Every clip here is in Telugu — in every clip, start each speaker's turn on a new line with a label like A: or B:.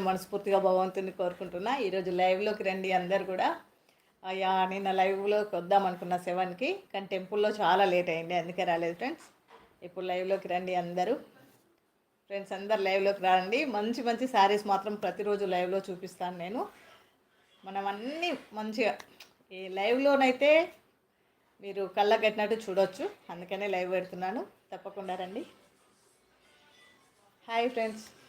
A: మనస్ఫూర్తిగా భగవంతుని కోరుకుంటున్నా. ఈరోజు లైవ్లోకి రండి అందరు కూడా. అయ్యా నిన్న లైవ్లోకి వద్దాం అనుకున్న సెవెన్కి కానీ టెంపుల్లో చాలా లేట్ అయింది అందుకే రాలేదు ఫ్రెండ్స్ ఇప్పుడు లైవ్లోకి రండి అందరూ. ఫ్రెండ్స్ అందరు లైవ్లోకి రండి. మంచి మంచి శారీస్ మాత్రం ప్రతిరోజు లైవ్లో చూపిస్తాను నేను. మనం అన్నీ మంచిగా ఈ లైవ్లోనైతే మీరు కళ్ళ కట్టినట్టు చూడొచ్చు. అందుకనే లైవ్ పెడుతున్నాను. తప్పకుండా రండి. హాయ్ ఫ్రెండ్స్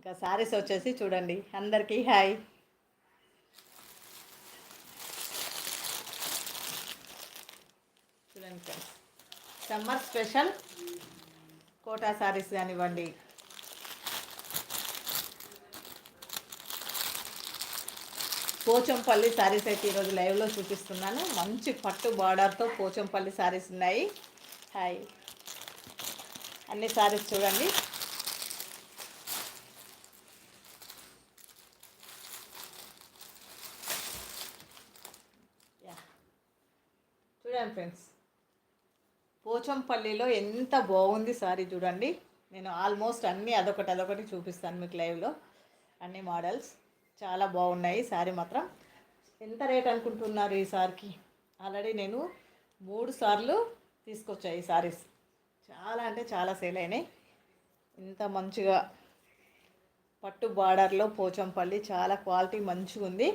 A: ఇంకా శారీస్ వచ్చేసి చూడండి. అందరికీ హాయ్. చూడండి friends summer special Kota saris కానివ్వండి. పోచంపల్లి శారీస్ అయితే ఈరోజు లైవ్లో చూపిస్తున్నాను. మంచి పట్టు బార్డర్తో పోచంపల్లి శారీస్ ఉన్నాయి. హాయ్. అన్ని శారీస్ చూడండి యా చూడండి ఫ్రెండ్స్ పోచంపల్లిలో ఎంత బాగుంది సారీ చూడండి. నేను ఆల్మోస్ట్ అన్నీ అదొకటి అదొకటి చూపిస్తాను మీకు లైవ్లో. అన్ని మోడల్స్. చాలా బాగున్నాయి శారీ మాత్రం. ఎంత రేట్ అనుకుంటున్నారు ఈ సారికి? ఆల్రెడీ నేను మూడు సార్లు తీసుకొచ్చాయి ఈ సారీస్. చాలా అంటే చాలా సేల్ అయినాయి. ఇంత మంచిగా పట్టు బార్డర్లో పోచంపల్లి చాలా క్వాలిటీ మంచిగా ఉంది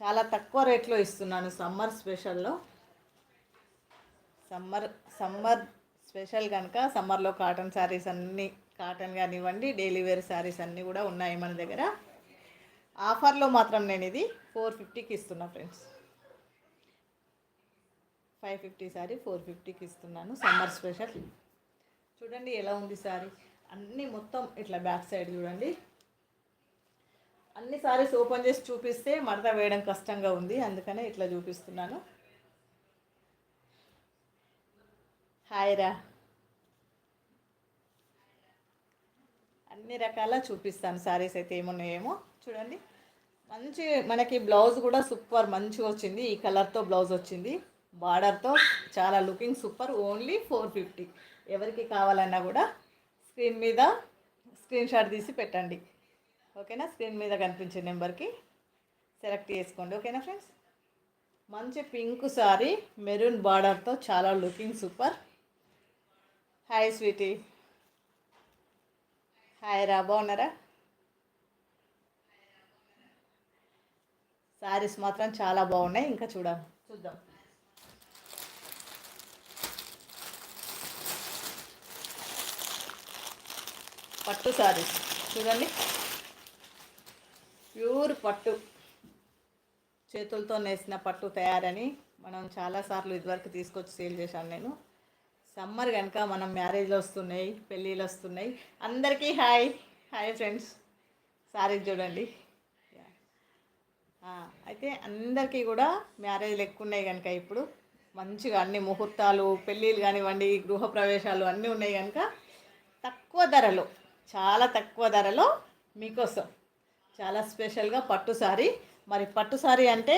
A: చాలా తక్కువ రేట్లో ఇస్తున్నాను సమ్మర్ స్పెషల్లో. సమ్మర్ సమ్మర్ స్పెషల్ కనుక సమ్మర్లో కాటన్ శారీస్ అన్నీ కాటన్ కానివ్వండి డైలీ వేర్ శారీస్ అన్నీ కూడా ఉన్నాయి మన దగ్గర. ఆఫర్లో మాత్రం నేను ఇది ఫోర్ ఫిఫ్టీకి ఇస్తున్నా friends. Five fifty sari four ఫిఫ్టీకి ఇస్తున్నాను. Summer special. చూడండి ఎలా ఉంది శారీ. అన్నీ మొత్తం ఇట్లా బ్యాక్ సైడ్ చూడండి. అన్ని సారీస్ ఓపెన్ చేసి చూపిస్తే మడత వేయడం కష్టంగా ఉంది. అందుకనే ఇట్లా చూపిస్తున్నాను. హాయ్ రా అన్ని రకాల చూపిస్తాను సారీస్ అయితే ఏమున్నాయేమో చూడండి. మంచి మనకి బ్లౌజ్ కూడా సూపర్ మంచిగా వచ్చింది. ఈ కలర్తో బ్లౌజ్ వచ్చింది. బార్డర్తో చాలా looking super. Only four fifty. ఎవరికి కావాలన్నా కూడా స్క్రీన్ మీద స్క్రీన్ షాట్ తీసి పెట్టండి. ఓకేనా? స్క్రీన్ మీద కనిపించే నెంబర్కి సెలెక్ట్ చేసుకోండి. ఓకేనా ఫ్రెండ్స్? మంచి పింక్ సారీ మెరూన్ బార్డర్తో చాలా looking super. Hi sweetie. Hi రా బాగున్నారా? శారీస్ మాత్రం చాలా బాగున్నాయి ఇంకా చూడ చూద్దాం. పట్టు శారీస్ చూడండి. ప్యూర్ పట్టు. చేతులతో నేసిన పట్టు తయారని మనం చాలాసార్లు ఇదివరకు తీసుకొచ్చి సేల్ చేశాను నేను. సమ్మర్ కనుక మనం మ్యారేజ్లు వస్తున్నాయి పెళ్ళిళ్ళు వస్తున్నాయి. అందరికీ హాయ్. Hi friends. సారీ చూడండి. అయితే అందరికీ కూడా మ్యారేజ్లు ఎక్కువ ఉన్నాయి కనుక ఇప్పుడు. మంచిగా అన్ని ముహూర్తాలు పెళ్ళిళ్ళు కానివ్వండి గృహప్రవేశాలు అన్నీ ఉన్నాయి కనుక తక్కువ ధరలో చాలా తక్కువ ధరలో మీకోసం చాలా స్పెషల్గా పట్టు సారీ. మరి పట్టు సారీ అంటే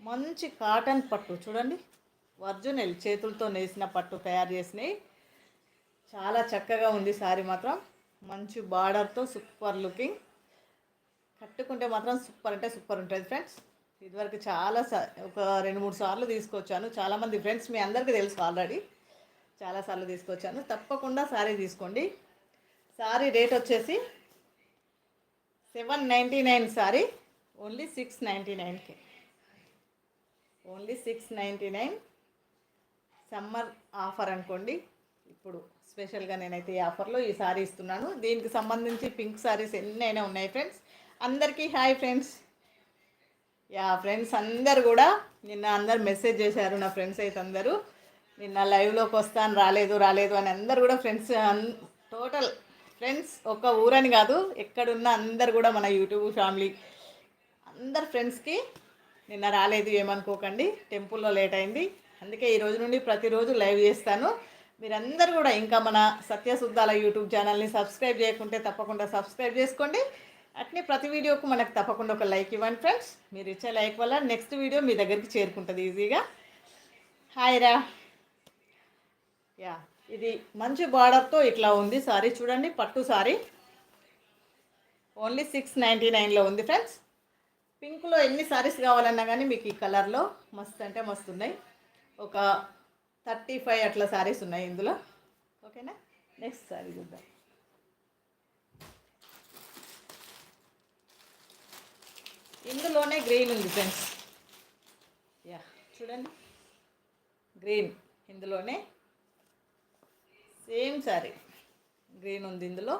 A: మంచి కాటన్ పట్టు. చూడండి. ఒరిజినల్ చేతులతో నేసిన పట్టు తయారు చేసినాయి. చాలా చక్కగా ఉంది సారీ మాత్రం. మంచి బార్డర్తో సూపర్ లుకింగ్. కట్టుకుంటే మాత్రం సూపర్ అంటే సూపర్ ఉంటుంది ఫ్రెండ్స్. ఇదివరకు చాలా ఒక రెండు మూడు సార్లు తీసుకొచ్చాను. చాలామంది ఫ్రెండ్స్ మీ అందరికీ తెలుసు ఆల్రెడీ. చాలాసార్లు తీసుకొచ్చాను. తప్పకుండా సారీ తీసుకోండి. సారీ రేట్ వచ్చేసి seven ninety nine sari. Only six ninety నైన్కి. Only six ninety nine. Summer offer అనుకోండి. ఇప్పుడు స్పెషల్గా నేనైతే ఈ ఆఫర్లో ఈ సారీ ఇస్తున్నాను. దీనికి సంబంధించి పింక్ సారీస్ ఎన్నైనా ఉన్నాయి ఫ్రెండ్స్. అందరికీ హాయ్ ఫ్రెండ్స్. యా ఫ్రెండ్స్ అందరు కూడా నిన్న అందరు మెసేజ్ చేశారు నా ఫ్రెండ్స్ అయితే అందరూ. నిన్న లైవ్లోకి వస్తాను రాలేదు రాలేదు అని అందరు కూడా ఫ్రెండ్స్ టోటల్ ఫ్రెండ్స్ ఒక ఊరని కాదు ఎక్కడున్న అందరు కూడా మన యూట్యూబ్ ఫ్యామిలీ అందరు ఫ్రెండ్స్కి నిన్న రాలేదు ఏమనుకోకండి. టెంపుల్లో లేట్ అయింది. అందుకే ఈ రోజు నుండి ప్రతిరోజు లైవ్ చేస్తాను. మీరందరూ కూడా ఇంకా మన సత్యశుద్ధాల యూట్యూబ్ ఛానల్ని సబ్స్క్రైబ్ చేయకుంటే తప్పకుండా సబ్స్క్రైబ్ చేసుకోండి. అట్నే ప్రతి వీడియోకు మనకు తప్పకుండా ఒక లైక్ ఇవ్వండి ఫ్రెండ్స్. మీరు ఇచ్చే లైక్ వల్ల నెక్స్ట్ వీడియో మీ దగ్గరికి చేరుకుంటుంది ఈజీగా. హాయ్ రా. యా ఇది మంచి బార్డర్తో ఇట్లా ఉంది సారీ చూడండి పట్టు సారీ. ఓన్లీ సిక్స్ నైంటీ నైన్లో ఉంది ఫ్రెండ్స్. పింక్లో ఎన్ని సారీస్ కావాలన్నా కానీ మీకు ఈ కలర్లో మస్తు అంటే మస్తు ఉన్నాయి. ఒక థర్టీ ఫైవ్ అట్లా శారీస్ ఉన్నాయి ఇందులో. ఓకేనా? నెక్స్ట్ సారీ చూద్దాం. ఇందులోనే గ్రీన్ ఉంది ఫ్రెండ్స్. యా చూడండి. గ్రీన్ ఇందులోనే. సేమ్ శారీ. గ్రీన్ ఉంది ఇందులో.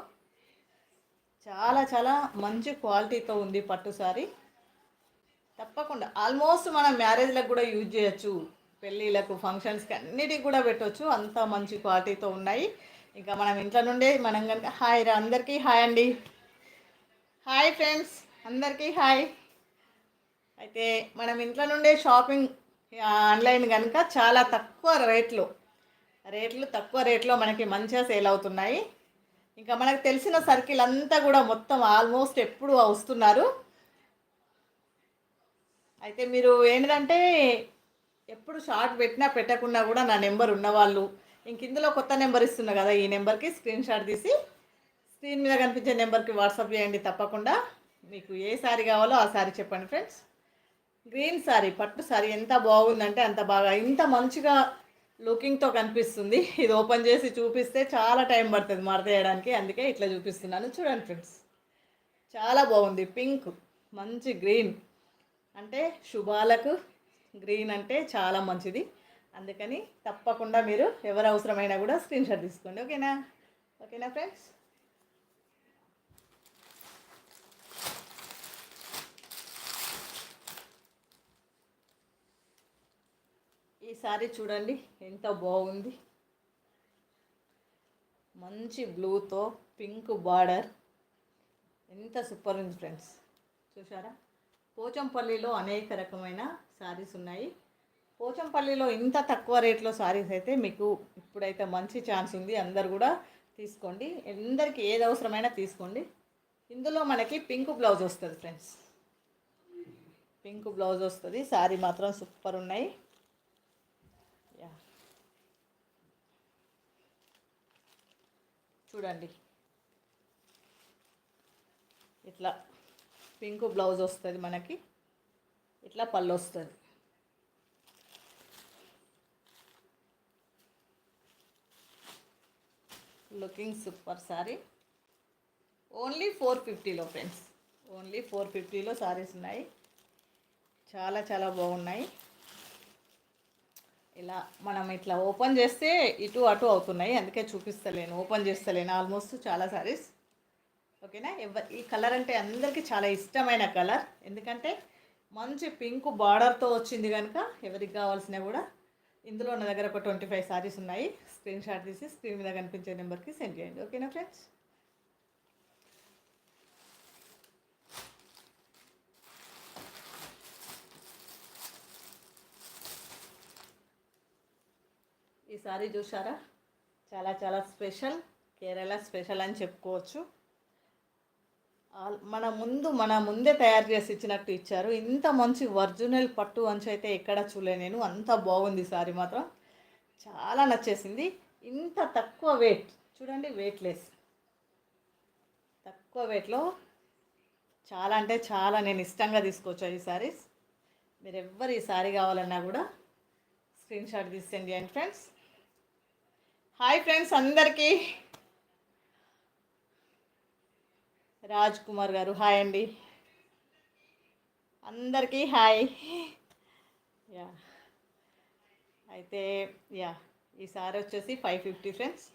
A: చాలా చాలా మంచి క్వాలిటీతో ఉంది పట్టు శారీ. తప్పకుండా. ఆల్మోస్ట్ మనం మ్యారేజ్లకు కూడా యూజ్ చేయొచ్చు. పెళ్ళిళ్ళకు ఫంక్షన్స్కి అన్నిటికి కూడా పెట్టవచ్చు అంత మంచి క్వాలిటీతో ఉన్నాయి. ఇంకా మనం ఇంట్లో నుండే మనం కనుక హాయ్ రా అందరికీ హాయ్ అండి. హాయ్ ఫ్రెండ్స్ అందరికీ హాయ్. అయితే మనం ఇంట్లో నుండే షాపింగ్ ఆన్లైన్ కనుక చాలా తక్కువ రేట్లు రేట్లు తక్కువ రేట్లో మనకి మంచిగా సేల్ అవుతున్నాయి. ఇంకా మనకు తెలిసిన సర్కిల్ అంతా కూడా మొత్తం ఆల్మోస్ట్ ఎప్పుడు వస్తున్నారు. అయితే మీరు ఏంటంటే ఎప్పుడు షార్ట్ పెట్టినా పెట్టకుండా కూడా నా నెంబర్ ఉన్నవాళ్ళు. ఇంక ఇందులో కొత్త నెంబర్ ఇస్తున్నా కదా ఈ నెంబర్కి స్క్రీన్ షాట్ తీసి స్క్రీన్ మీద కనిపించే నెంబర్కి వాట్సాప్ చేయండి తప్పకుండా. మీకు ఏ శారీ కావాలో ఆ శారీ చెప్పండి ఫ్రెండ్స్. గ్రీన్ శారీ పట్టు శారీ ఎంత బాగుందంటే అంత బాగా ఇంత మంచిగా లుకింగ్తో కనిపిస్తుంది. ఇది ఓపెన్ చేసి చూపిస్తే చాలా టైం పడుతుంది మడతేయడానికి అందుకే ఇట్లా చూపిస్తున్నాను. చూడండి ఫ్రెండ్స్. చాలా బాగుంది. పింక్ మంచి గ్రీన్. అంటే శుభాలకు గ్రీన్ అంటే చాలా మంచిది. అందుకని తప్పకుండా మీరు ఎవరు అవసరమైనా కూడా స్క్రీన్ షాట్ తీసుకోండి. ఓకేనా? ఓకేనా ఫ్రెండ్స్? ఈ సారీ చూడండి ఎంత బాగుంది. మంచి బ్లూతో పింక్ బార్డర్. ఎంత సూపర్ ఉంది ఫ్రెండ్స్. చూసారా పోచంపల్లిలో అనేక రకమైన శారీస్ ఉన్నాయి. పోచంపల్లిలో ఇంత తక్కువ రేట్లో శారీస్ అయితే మీకు ఇప్పుడైతే మంచి ఛాన్స్ ఉంది. అందరు కూడా తీసుకోండి. అందరికీ ఏది అవసరమైనా తీసుకోండి. ఇందులో మనకి పింక్ బ్లౌజ్ వస్తుంది ఫ్రెండ్స్. పింక్ బ్లౌజ్ వస్తుంది. శారీ మాత్రం సూపర్ ఉన్నాయి. యా. చూడండి. ఇట్లా. పింక్ బ్లౌజ్ వస్తుంది మనకి. ఇట్లా పళ్ళు వస్తుంది. Looking super sari only four ఫిఫ్టీలో ఫ్రెండ్స్ ఓన్లీ ఫోర్ ఫిఫ్టీలో సారీస్ ఉన్నాయి. చాలా చాలా బాగున్నాయి. ఇలా మనం ఇట్లా ఓపెన్ చేస్తే ఇటు అటు అవుతున్నాయి. అందుకే చూపిస్తలేను. ఓపెన్ చేస్తలేను. ఆల్మోస్ట్ చాలా సారీస్ ఓకేనా? ఎవ ఈ కలర్ అంటే అందరికీ చాలా ఇష్టమైన కలర్. ఎందుకంటే మంచి పింక్ బార్డర్తో వచ్చింది కనుక ఎవరికి కావాల్సినా కూడా ఇందులో నా దగ్గర ఒక ట్వంటీ ఫైవ్ సారీస్ ఉన్నాయి. స్క్రీన్ షాట్ తీసి స్క్రీన్ మీద కనిపించే నెంబర్కి సెండ్ చేయండి. ఓకేనా ఫ్రెండ్స్? ఈ సారీ చూసారా చాలా చాలా స్పెషల్. కేరళ స్పెషల్ అని చెప్పుకోవచ్చు. మన ముందు మన ముందే తయారు చేసి ఇచ్చినట్టు ఇచ్చారు. ఇంత మంచి ఒరిజినల్ పట్టు అంచు అయితే ఎక్కడ చూలే నేను. అంత బాగుంది సారీ మాత్రం. చాలా నచ్చేసింది. ఇంత తక్కువ వెయిట్ చూడండి వెయిట్ లెస్ తక్కువ వెయిట్లో చాలా అంటే చాలా నేను ఇష్టంగా తీసుకోవచ్చు ఈ సారీస్? మీరు ఎవ్వరు ఈ సారీ కావాలన్నా కూడా స్క్రీన్ షాట్ తీసేయండి అండ్ ఫ్రెండ్స్. హాయ్ ఫ్రెండ్స్ అందరికీ. రాజ్ కుమార్ గారు. హాయ్ అండి. అందరికీ హాయ్ యా అయితే యా ఈ సారీ వచ్చేసి ఫైవ్ ఫిఫ్టీ ఫ్రెండ్స్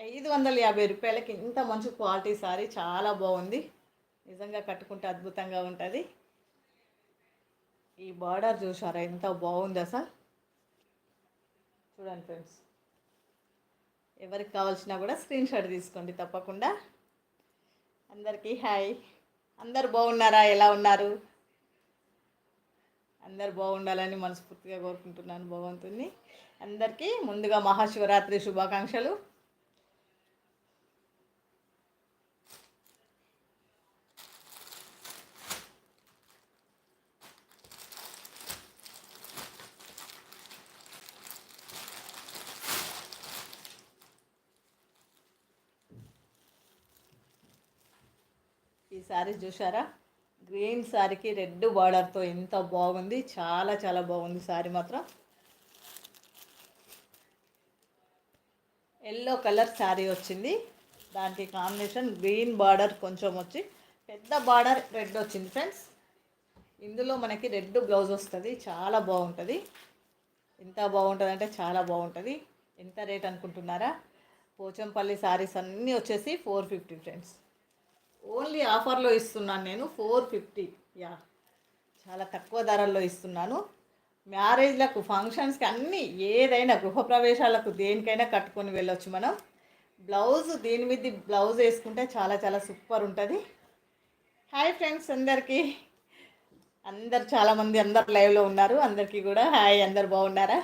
A: ఐదు వందల యాభై రూపాయలకి ఇంత మంచి క్వాలిటీ సారీ. చాలా బాగుంది. నిజంగా కట్టుకుంటే అద్భుతంగా ఉంటుంది. ఈ బార్డర్ చూసారా ఎంత బాగుంది అసలు. చూడండి ఫ్రెండ్స్ ఎవరికి కావాల్సినా కూడా స్క్రీన్ షాట్ తీసుకోండి తప్పకుండా. అందరికీ హాయ్. అందరు బాగున్నారా? ఎలా ఉన్నారు? అందరు బాగుండాలని మనస్ఫూర్తిగా కోరుకుంటున్నాను భగవంతుని అందరికీ ముందుగా మహాశివరాత్రి శుభాకాంక్షలు. శారీస్ చూసారా గ్రీన్ శారీకి రెడ్ బార్డర్తో ఎంత బాగుంది. చాలా చాలా బాగుంది శారీ మాత్రం. ఎల్లో కలర్ శారీ వచ్చింది. దానికి కాంబినేషన్ గ్రీన్ బార్డర్ కొంచెం వచ్చి పెద్ద బార్డర్ రెడ్ వచ్చింది ఫ్రెండ్స్. ఇందులో మనకి రెడ్ బ్లౌజ్ వస్తుంది. చాలా బాగుంటుంది. ఎంత బాగుంటుంది అంటే చాలా బాగుంటుంది. ఎంత రేట్ అనుకుంటున్నారా? పోచంపల్లి శారీస్ అన్నీ వచ్చేసి ఫోర్ ఫిఫ్టీ ఫ్రెండ్స్. ఓన్లీ ఆఫర్లో ఇస్తున్నాను నేను ఫోర్ ఫిఫ్టీ. యా చాలా తక్కువ ధరల్లో ఇస్తున్నాను. మ్యారేజ్లకు ఫంక్షన్స్కి అన్నీ ఏదైనా గృహప్రవేశాలకు దేనికైనా కట్టుకొని వెళ్ళొచ్చు మనం. బ్లౌజ్ దీని మీద బ్లౌజ్ వేసుకుంటే చాలా చాలా సూపర్ ఉంటుంది. హాయ్ ఫ్రెండ్స్ అందరికీ. అందరు చాలామంది అందరు లైవ్లో ఉన్నారు. అందరికీ కూడా హాయ్ అందరు బాగున్నారా?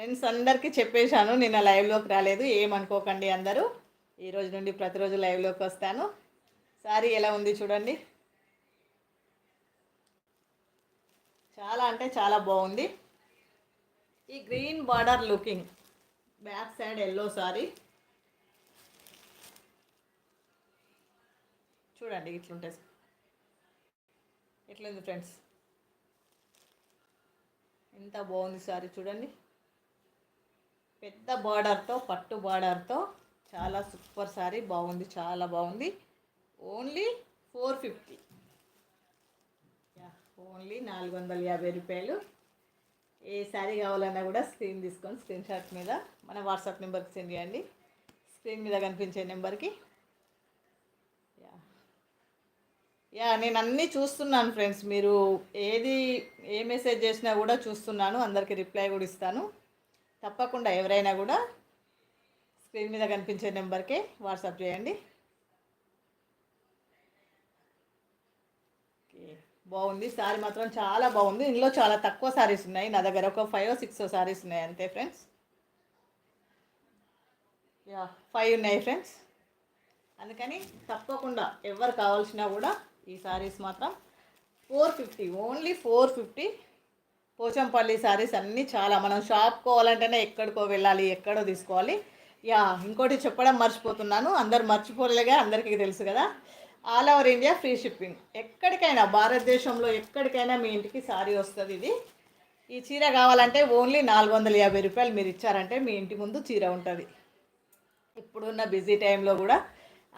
A: ఫ్రెండ్స్ అందరికీ చెప్పేశాను నిన్న లైవ్లోకి రాలేదు ఏమనుకోకండి అందరూ. ఈ రోజు నుండి ప్రతిరోజు లైవ్లోకి వస్తాను. సారీ ఎలా ఉంది చూడండి. చాలా అంటే చాలా బాగుంది. ఈ green border looking back side yellow sari చూడండి ఇట్లుంటే. ఎట్లుంది ఫ్రెండ్స్ ఎంత బాగుంది సారీ చూడండి. పెద్ద బార్డర్తో పట్టు బార్డర్తో చాలా సూపర్ సారీ. బాగుంది చాలా బాగుంది. Only four fifty. ఓన్లీ నాలుగు వందల యాభై రూపాయలు. ఏ శారీ కావాలన్నా కూడా స్క్రీన్ తీసుకొని స్క్రీన్ షాట్ మీద మన వాట్సాప్ నెంబర్కి సెండ్ చేయండి. స్క్రీన్ మీద కనిపించే నెంబర్కి. యా. యా నేను అన్నీ చూస్తున్నాను ఫ్రెండ్స్. మీరు ఏది ఏ మెసేజ్ చేసినా కూడా చూస్తున్నాను. అందరికీ రిప్లై కూడా ఇస్తాను. తప్పకుండా ఎవరైనా కూడా స్క్రీన్ మీద కనిపించే నెంబర్కి వాట్సాప్ చేయండి. ఓకే బాగుంది. శారీ మాత్రం చాలా బాగుంది. ఇందులో చాలా తక్కువ శారీస్ ఉన్నాయి. నా దగ్గర ఒక ఫైవ్ సిక్స్ శారీస్ ఉన్నాయి అంతే ఫ్రెండ్స్. యా ఫైవ్ ఉన్నాయి ఫ్రెండ్స్. అందుకని తప్పకుండా ఎవరు కావాల్సినా కూడా ఈ శారీస్ మాత్రం four fifty only four fifty Pochampally saris అన్నీ చాలా మనం షాప్ కోవాలంటేనే ఎక్కడికో వెళ్ళాలి ఎక్కడో తీసుకోవాలి. యా ఇంకోటి చెప్పడం మర్చిపోతున్నాను. అందరు మర్చిపోలేగా అందరికీ తెలుసు కదా. All over India free shipping ఎక్కడికైనా భారతదేశంలో ఎక్కడికైనా మీ ఇంటికి సారీ వస్తుంది ఇది. ఈ చీర కావాలంటే ఓన్లీ నాలుగు వందల యాభై రూపాయలు మీరు ఇచ్చారంటే మీ ఇంటి ముందు చీర ఉంటుంది. ఇప్పుడున్న బిజీ టైంలో కూడా.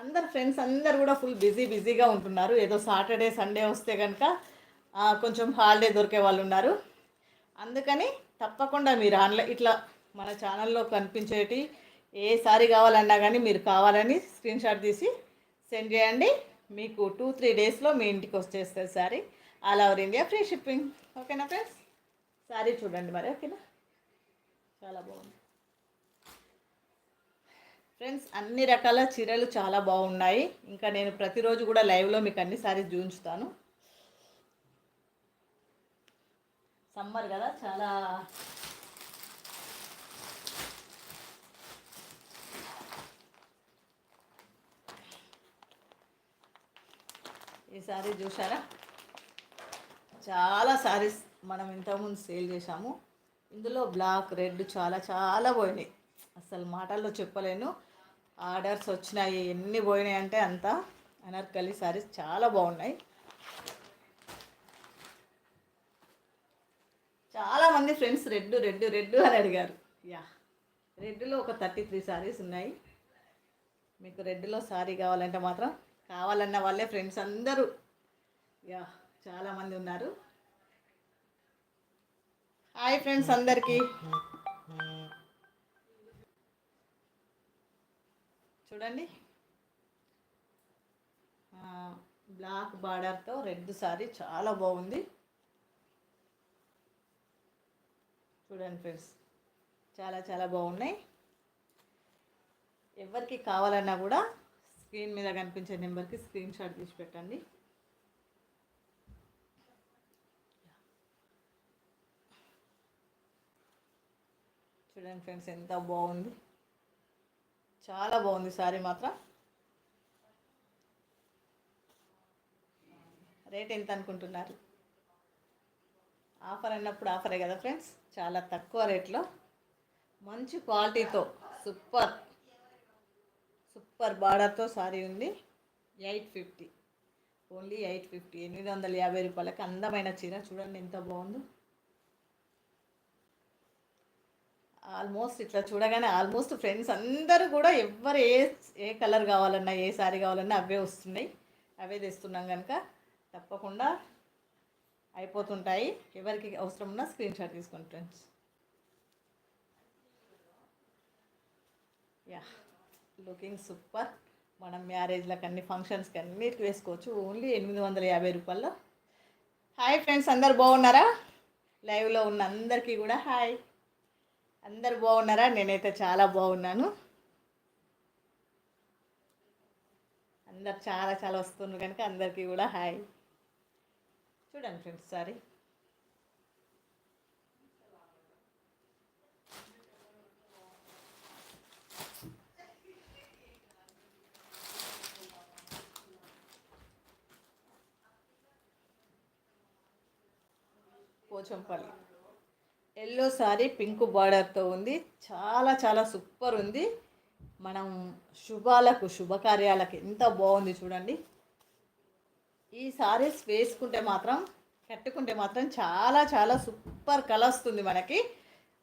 A: అందరు ఫ్రెండ్స్ అందరు కూడా ఫుల్ బిజీ బిజీగా ఉంటున్నారు. ఏదో సాటర్డే సండే వస్తే కనుక కొంచెం హాలిడే దొరికే వాళ్ళు ఉన్నారు. అందుకని తప్పకుండా మీరు ఆన్లైన్ ఇట్లా మన ఛానల్లో కనిపించేటి ఏ సారీ కావాలన్నా కానీ మీరు కావాలని స్క్రీన్ షాట్ తీసి సెండ్ చేయండి. మీకు టూ త్రీ డేస్లో మీ ఇంటికి వచ్చేస్తుంది sari. All over India free shipping. ఓకేనా ఫ్రెండ్స్? సారీ చూడండి మరి ఓకేనా? చాలా బాగుంది. ఫ్రెండ్స్ అన్ని రకాల చీరలు చాలా బాగున్నాయి. ఇంకా నేను ప్రతిరోజు కూడా లైవ్లో మీకు అన్ని సారీస్ చూపించుతాను సమ్మర్ కదా చాలా ఈసారి చూసారా చాలా సారీస్ మనం ఇంతకుముందు సేల్ చేశాము. ఇందులో బ్లాక్ రెడ్ చాలా చాలా పోయినాయి. అసలు మాటల్లో చెప్పలేను. ఆర్డర్స్ వచ్చినాయి ఎన్ని పోయినాయి అంటే అంత. అనార్కలి సారీస్ చాలా బాగున్నాయి. చాలామంది ఫ్రెండ్స్ రెడ్ రెడ్ రెడ్ అని అడిగారు. యా రెడ్లో ఒక థర్టీ త్రీ సారీస్ ఉన్నాయి. మీకు రెడ్లో సారీ కావాలంటే మాత్రం కావాలన్న వాళ్ళే ఫ్రెండ్స్ అందరూ. యా చాలామంది ఉన్నారు. హాయ్ ఫ్రెండ్స్ అందరికీ. చూడండి. బ్లాక్ బార్డర్తో రెడ్ సారీ చాలా బాగుంది. చూడండి ఫ్రెండ్స్ చాలా చాలా బాగున్నాయి. ఎవరికి కావాలన్నా కూడా స్క్రీన్ మీద కనిపించే నెంబర్కి స్క్రీన్ షాట్ తీసి పెట్టండి. చూడండి ఫ్రెండ్స్ ఎంత బాగుంది. చాలా బాగుంది సారీ మాత్రం. రేట్ ఎంత అనుకుంటున్నారు? ఆఫర్ అన్నప్పుడు ఆఫరే కదా ఫ్రెండ్స్? చాలా తక్కువ రేట్లో మంచి క్వాలిటీతో సూపర్ సూపర్ బార్డర్తో సారీ ఉంది. Eight fifty only eight fifty ఎనిమిది వందల యాభై రూపాయలకి అందమైన చీర. చూడండి ఎంత బాగుందో. ఆల్మోస్ట్ ఇట్లా చూడగానే ఆల్మోస్ట్ ఫ్రెండ్స్ అందరూ కూడా ఎవరు ఏ ఏ కలర్ కావాలన్నా ఏ సారీ కావాలన్నా అవే వస్తున్నాయి. అవే తెస్తున్నాం కనుక తప్పకుండా అయిపోతుంటాయి. ఎవరికి అవసరం ఉన్నా స్క్రీన్ షాట్ తీసుకోండి ఫ్రెండ్స్ యా లుకింగ్ సూపర్ మనం మ్యారేజ్లకు అన్ని ఫంక్షన్స్కి అన్నిటికి వేసుకోవచ్చు. ఓన్లీ ఎనిమిది వందల యాభై రూపాయల్లో. హాయ్ ఫ్రెండ్స్ అందరు బాగున్నారా? లైవ్లో ఉన్న అందరికీ కూడా హాయ్ అందరు బాగున్నారా? నేనైతే చాలా బాగున్నాను. అందరు చాలా చాలా వస్తున్నారు కనుక అందరికీ కూడా హాయ్ చూడండి friends sari. Pochampally. Yellow sari pink బార్డర్తో ఉంది. చాలా చాలా సూపర్ ఉంది. మనం శుభాలకు శుభకార్యాలకు ఎంత బాగుంది చూడండి. ఈ సారీస్ వేసుకుంటే మాత్రం కట్టుకుంటే మాత్రం చాలా చాలా సూపర్ కలస్తుంది మనకి.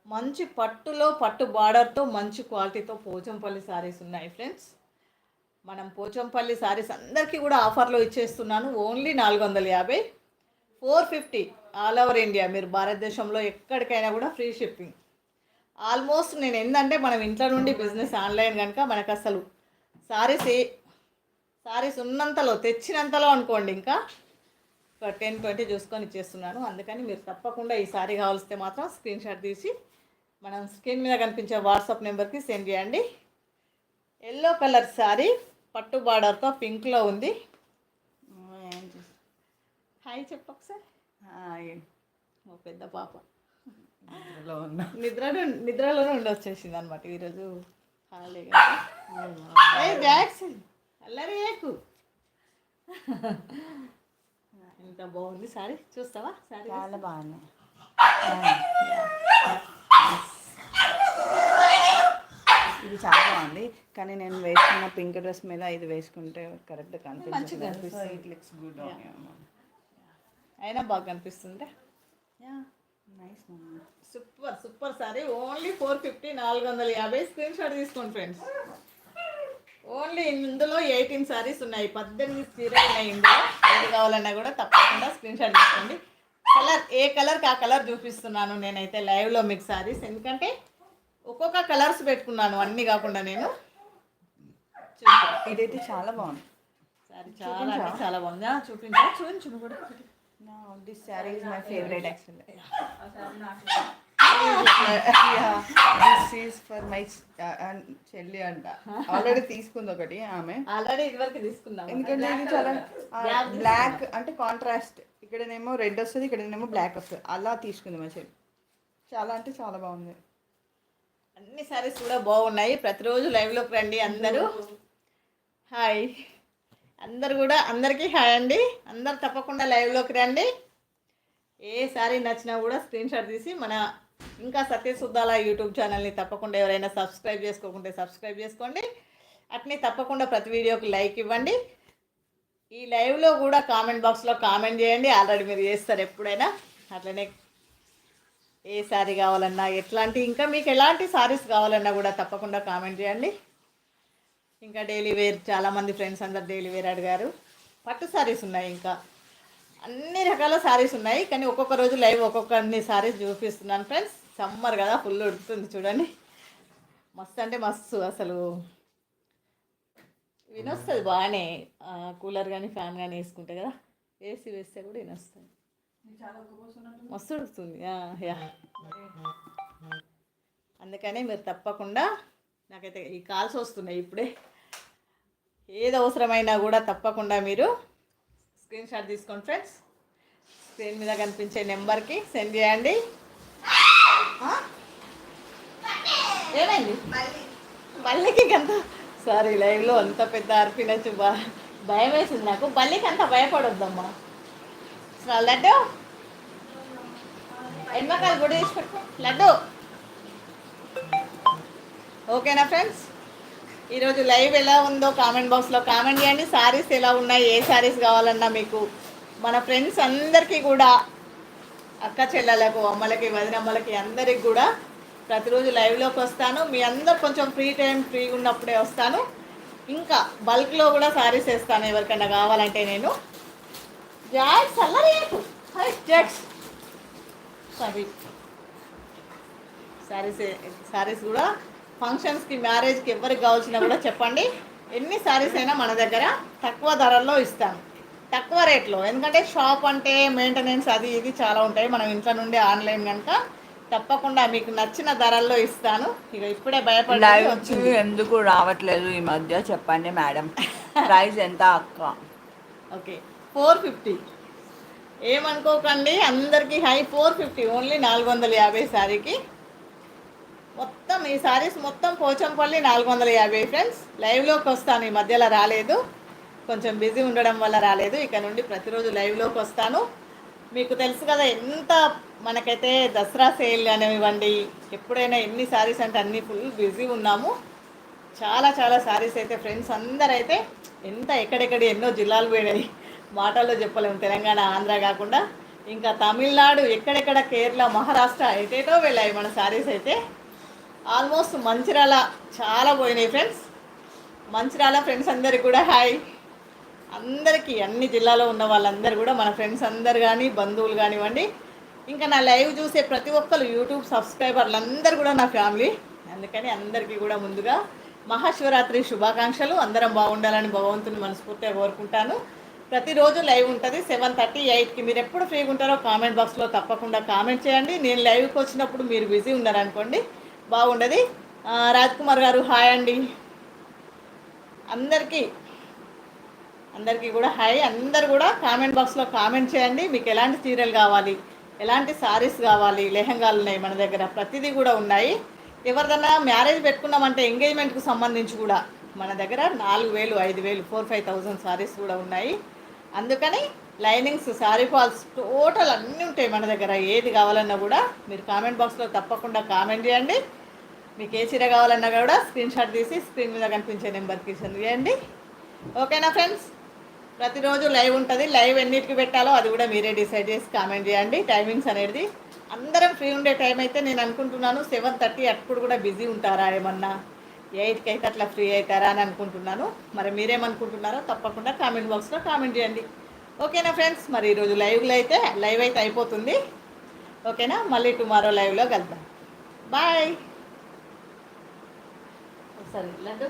A: మంచి పట్టులో పట్టు బార్డర్తో మంచి క్వాలిటీతో పోచంపల్లి సారీస్ ఉన్నాయి ఫ్రెండ్స్ మనం పోచంపల్లి సారీస్ అందరికీ కూడా ఆఫర్లో ఇచ్చేస్తున్నాను. ఓన్లీ నాలుగు వందల యాభై. Four fifty all over India మీరు భారతదేశంలో ఎక్కడికైనా కూడా ఫ్రీ షిప్పింగ్ ఆల్మోస్ట్ నేను ఏంటంటే మనం ఇంట్లో నుండి బిజినెస్ ఆన్లైన్ కనుక మనకు అసలు సారీస్ ఏ సారీస్ ఉన్నంతలో తెచ్చినంతలో అనుకోండి ఇంకా. ఒక టెన్ ట్వంటీ చూసుకొని ఇచ్చేస్తున్నాను. అందుకని మీరు తప్పకుండా ఈ సారీ కావాల్స్తే మాత్రం స్క్రీన్ షాట్ తీసి మనం స్క్రీన్ మీద కనిపించే వాట్సాప్ నెంబర్కి సెండ్ చేయండి. ఎల్లో కలర్ సారీ పట్టు బార్డర్తో పింక్లో ఉంది. హాయ్ చెప్పు ఒకసారి.
B: హాయ్.
A: మా పెద్ద పాప.
B: నిద్రలో ఉన్నా.
A: నిద్రలో నిద్రలోనే ఉండి వచ్చేసింది అనమాట ఈరోజు హాలిడే ఏ బ్యాగ్స్ అల్లరి ఏకు ఎంత బాగుంది సారీ చూస్తావా? సారీ
B: చాలా బాగున్నాయి ఇది చాలా బాగుంది. కానీ నేను వేసుకున్న పింక్ డ్రెస్ మీద ఇది వేసుకుంటే కరెక్ట్ కనిపిస్తుంది.
A: కనిపిస్తుంది.
B: ఇట్ లుక్స్ గుడ్
A: అయినా బాగా కనిపిస్తుంది?
B: Nice
A: super super sari. Only four fifty నాలుగు వందల యాభై స్క్రీన్ షాట్ తీసుకోండి ఫ్రెండ్స్ ఓన్లీ ఇందులో ఎయిటీన్ సారీస్ ఉన్నాయి. పద్దెనిమిది చీరలు ఉన్నాయి ఇందులో. ఏది కావాలన్నా కూడా తప్పకుండా స్క్రీన్ షాట్ తీసుకోండి. కలర్ ఏ కలర్కి ఆ కలర్ చూపిస్తున్నాను నేనైతే లైవ్లో మీకు సారీస్. ఎందుకంటే ఒక్కొక్క కలర్స్ పెట్టుకున్నాను అన్నీ కాకుండా నేను.
B: ఇదైతే చాలా బాగుంది.
A: సారీ చాలా అంటే చాలా బాగుంది. చూపించా. చూపించు కూడా
B: this sari is my favourite actually this is for my చెల్లి అంట. ఆల్రెడీ తీసుకుంది ఒకటి ఆమె.
A: ఆల్రెడీ ఇదివరకు తీసుకున్నాము
B: ఎందుకంటే ఇది చాలా బ్లాక్ అంటే కాంట్రాస్ట్ ఇక్కడనేమో రెడ్ వస్తుంది ఇక్కడనేమో బ్లాక్ వస్తుంది. అలా తీసుకుంది మా చెల్లి. చాలా అంటే చాలా బాగుంది.
A: అన్ని సారీస్ కూడా బాగున్నాయి. ప్రతిరోజు లైవ్లోకి రండి అందరూ. హాయ్ అందరు కూడా అందరికీ హాయ్ అండి. అందరు తప్పకుండా లైవ్లోకి రండి. ఏ సారీ నచ్చినా కూడా స్క్రీన్ షాట్ తీసి మన ఇంకా సత్యశుద్ధాల యూట్యూబ్ ఛానల్ని తప్పకుండా ఎవరైనా సబ్స్క్రైబ్ చేసుకోకుంటే సబ్స్క్రైబ్ చేసుకోండి. అట్నే తప్పకుండా ప్రతి వీడియోకి లైక్ ఇవ్వండి. ఈ లైవ్లో కూడా కామెంట్ బాక్స్లో కామెంట్ చేయండి. ఆల్రెడీ మీరు చేస్తారు ఎప్పుడైనా. అట్లనే ఏ శారీ కావాలన్నా ఎట్లాంటి ఇంకా మీకు ఎలాంటి శారీస్ కావాలన్నా కూడా తప్పకుండా కామెంట్ చేయండి. ఇంకా డైలీ వేర్ చాలామంది ఫ్రెండ్స్ అందరు డైలీ వేర్ అడిగారు. పట్టు శారీస్ ఉన్నాయి ఇంకా. అన్ని రకాల శారీస్ ఉన్నాయి కానీ ఒక్కొక్క రోజు లైవ్ ఒక్కొక్క అన్ని శారీస్ చూపిస్తున్నాను ఫ్రెండ్స్. సమ్మర్ కదా ఫుల్ ఉడుతుంది చూడండి. మస్తు అంటే మస్తు అసలు. వినొస్తుంది బాగానే కూలర్ కానీ ఫ్యాన్ కానీ వేసుకుంటే కదా ఏసీ వేస్తే కూడా వినొస్తుంది. మస్తు ఉడుతుంది యా, మీరు తప్పకుండా నాకైతే ఈ కాల్స్ వస్తున్నాయి ఇప్పుడే. ఏది అవసరమైనా కూడా తప్పకుండా మీరు స్క్రీన్ షాట్ తీసుకోండి ఫ్రెండ్స్. స్క్రీన్ మీద కనిపించే నెంబర్కి సెండ్ చేయండి. ఏమైంది? బల్లికి అంత సారీ లైవ్లో అంత పెద్ద అర్పినచ్చు బా భయం వేసింది నాకు. బల్లికి అంత భయపడొద్దమ్మా. అసలు లడ్డు? ఎన్మకాయలు గుడి తీసి లడ్డు? ఓకేనా ఫ్రెండ్స్? ఈరోజు లైవ్ ఎలా ఉందో కామెంట్ బాక్స్లో కామెంట్ చేయండి. శారీస్ ఎలా ఉన్నాయి? ఏ శారీస్ కావాలన్నా మీకు మన ఫ్రెండ్స్ అందరికీ కూడా అక్క చెల్లెలకు అమ్మలకి వదినమ్మలకి అందరికి కూడా ప్రతిరోజు లైవ్లోకి వస్తాను. మీ అందరు కొంచెం ఫ్రీ టైం ఫ్రీగా ఉన్నప్పుడే వస్తాను. ఇంకా బల్క్లో కూడా శారీస్ వేస్తాను ఎవరికైనా కావాలంటే నేను. జాక్స్ అల్లరేపు హై జాక్స్. శారీస్ శారీస్ కూడా ఫంక్షన్స్కి మ్యారేజ్కి ఎవరికి కావాల్సినా కూడా చెప్పండి. ఎన్ని శారీస్ అయినా మన దగ్గర తక్కువ ధరల్లో ఇస్తాను తక్కువ రేట్లో. ఎందుకంటే షాప్ అంటే మెయింటెనెన్స్ అది ఇది చాలా ఉంటాయి. మనం ఇంట్లో నుండి ఆన్లైన్ కనుక తప్పకుండా మీకు నచ్చిన ధరల్లో ఇస్తాను. ఇక ఇప్పుడే భయపడి
C: ఎందుకు రావట్లేదు ఈ మధ్య? చెప్పండి మేడం. ప్రైస్ ఎంత అక్క?
A: ఓకే. ఫోర్ ఫిఫ్టీ ఏమనుకోకండి. అందరికీ హై. ఫోర్ ఫిఫ్టీ ఓన్లీ నాలుగు వందల యాభై శారీకి మొత్తం ఈ సారీస్ మొత్తం పోచంపల్లి నాలుగు వందల యాభై ఫ్రెండ్స్ లైవ్లోకి వస్తాను ఈ మధ్యలో రాలేదు. కొంచెం బిజీ ఉండడం వల్ల రాలేదు. ఇక నుండి ప్రతిరోజు లైవ్లోకి వస్తాను. మీకు తెలుసు కదా ఎంత మనకైతే దసరా సేల్ అనేవివ్వండి ఎప్పుడైనా ఎన్ని సారీస్ అంటే అన్నీ ఫుల్ బిజీ ఉన్నాము. చాలా చాలా సారీస్ అయితే ఫ్రెండ్స్ అందరైతే ఎంత ఎక్కడెక్కడ ఎన్నో జిల్లాలు పోయినాయి. మాటల్లో చెప్పలేము తెలంగాణ ఆంధ్ర కాకుండా. ఇంకా తమిళనాడు ఎక్కడెక్కడ కేరళ మహారాష్ట్ర ఎటేటో వెళ్ళాయి మన శారీస్ అయితే. ఆల్మోస్ట్ మంచిర్యాల చాలా పోయినాయి ఫ్రెండ్స్. మంచిర్యాల ఫ్రెండ్స్ అందరికి కూడా హాయ్. అందరికీ అన్ని జిల్లాలో ఉన్న వాళ్ళందరూ కూడా మన ఫ్రెండ్స్ అందరు కానీ బంధువులు కానివ్వండి ఇంకా నా లైవ్ చూసే ప్రతి ఒక్కరు యూట్యూబ్ సబ్స్క్రైబర్లు అందరు కూడా నా ఫ్యామిలీ. అందుకని అందరికీ కూడా ముందుగా మహాశివరాత్రి శుభాకాంక్షలు. అందరం బాగుండాలని భగవంతుని మనస్ఫూర్తిగా కోరుకుంటాను. ప్రతిరోజు లైవ్ ఉంటుంది సెవెన్ థర్టీ ఎయిట్కి. మీరు ఎప్పుడు ఫ్రీగా ఉంటారో కామెంట్ బాక్స్లో తప్పకుండా కామెంట్ చేయండి. నేను లైవ్కి వచ్చినప్పుడు మీరు బిజీ ఉన్నారనుకోండి బాగుండదు. రాజ్ కుమార్ గారు హాయ్ అండి. అందరికీ అందరికీ కూడా హాయ్. అందరు కూడా కామెంట్ బాక్స్లో కామెంట్ చేయండి. మీకు ఎలాంటి సీరియల్ కావాలి? ఎలాంటి సారీస్ కావాలి? లెహంగాలు ఉన్నాయి మన దగ్గర. ప్రతిదీ కూడా ఉన్నాయి. ఎవరిదన్నా మ్యారేజ్ పెట్టుకున్నామంటే ఎంగేజ్మెంట్కి సంబంధించి కూడా మన దగ్గర నాలుగు వేలు ఐదు వేలు ఫోర్ ఫైవ్ థౌజండ్ సారీస్ కూడా ఉన్నాయి. అందుకని లైనింగ్స్ శారీ ఫాల్స్ టోటల్ అన్నీ ఉంటాయి మన దగ్గర. ఏది కావాలన్నా కూడా మీరు కామెంట్ బాక్స్లో తప్పకుండా కామెంట్ చేయండి. మీకు ఏ చీర కావాలన్నా కూడా స్క్రీన్ షాట్ తీసి స్క్రీన్ మీద కనిపించే నెంబర్కి సెండ్ చేయండి. ఓకేనా ఫ్రెండ్స్? ప్రతిరోజు లైవ్ ఉంటుంది. లైవ్ ఎన్నిటికి పెట్టాలో అది కూడా మీరే డిసైడ్ చేసి కామెంట్ చేయండి. టైమింగ్స్ అనేది అందరం ఫ్రీ ఉండే టైం అయితే నేను అనుకుంటున్నాను సెవెన్ థర్టీ అప్పుడు కూడా బిజీ ఉంటారా ఏమన్నా? ఎయిట్కి అయితే అట్లా ఫ్రీ అవుతారా అని అనుకుంటున్నాను. మరి మీరేమనుకుంటున్నారో తప్పకుండా కామెంట్ బాక్స్లో కామెంట్ చేయండి. ఓకేనా ఫ్రెండ్స్? మరి ఈరోజు లైవ్లో అయితే లైవ్ అయితే అయిపోతుంది. ఓకేనా? మళ్ళీ టుమారో లైవ్లో కలుద్దాం. బాయ్! సరే లడ్డు